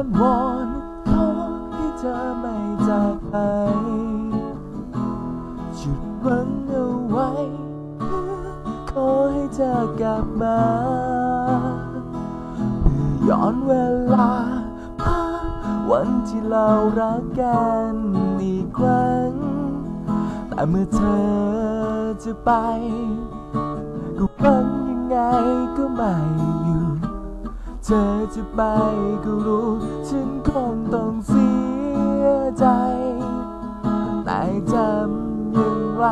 อนวอนขอให้เธอไม่จากไปหยุดหวังเอาไว้เพื่อขอให้เธอกลับมาเพื่อย้อนเวลาภาพวันที่เรารักกันอีกครั้ง แต่เมื่อเธอจะไป ก็ฟังยังไงก็ไม่อยู่ ธอจะไปก็รู้ ฉันคงต้องเสียใจ แต่จำอย่างไร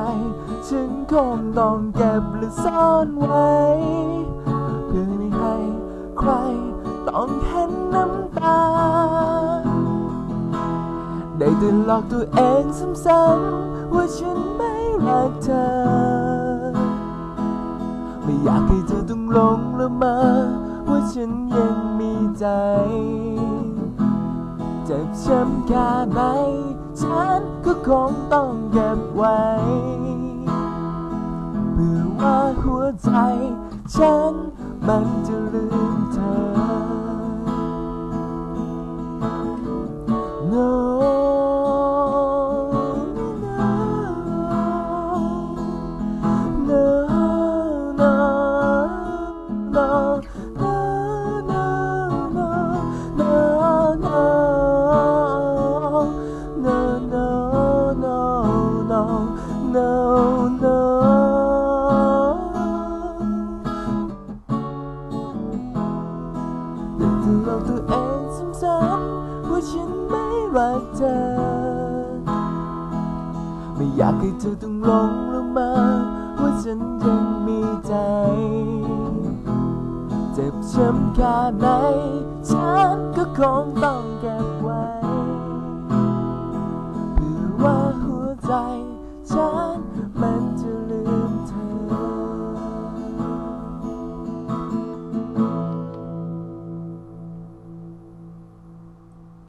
ฉันคงต้องเก็บและซ่อนไว้ เพื่อไม่ให้ใครต้องเห็นน้ำตา ได้แต่หลอกตัวเองซ้ำๆว่าฉันไม่รักเธอ ไม่อยากให้เธอต้องหลงละเมอ ว่าฉันยังมีใจเจ็บช้ำแค่ไหนฉันก็คงต้องเก็บไว้เพื่อว่าหัวใจ ฉันมันจะลืม แต่จะหลอกตัวเองซ้ำๆว่าฉันไม่รักเธอ ไม่อยากให้เธอต้องหลงละเมอว่าฉันยังมีใจ เจ็บช้ำแค่ไหน ฉันก็คงต้องเก็บ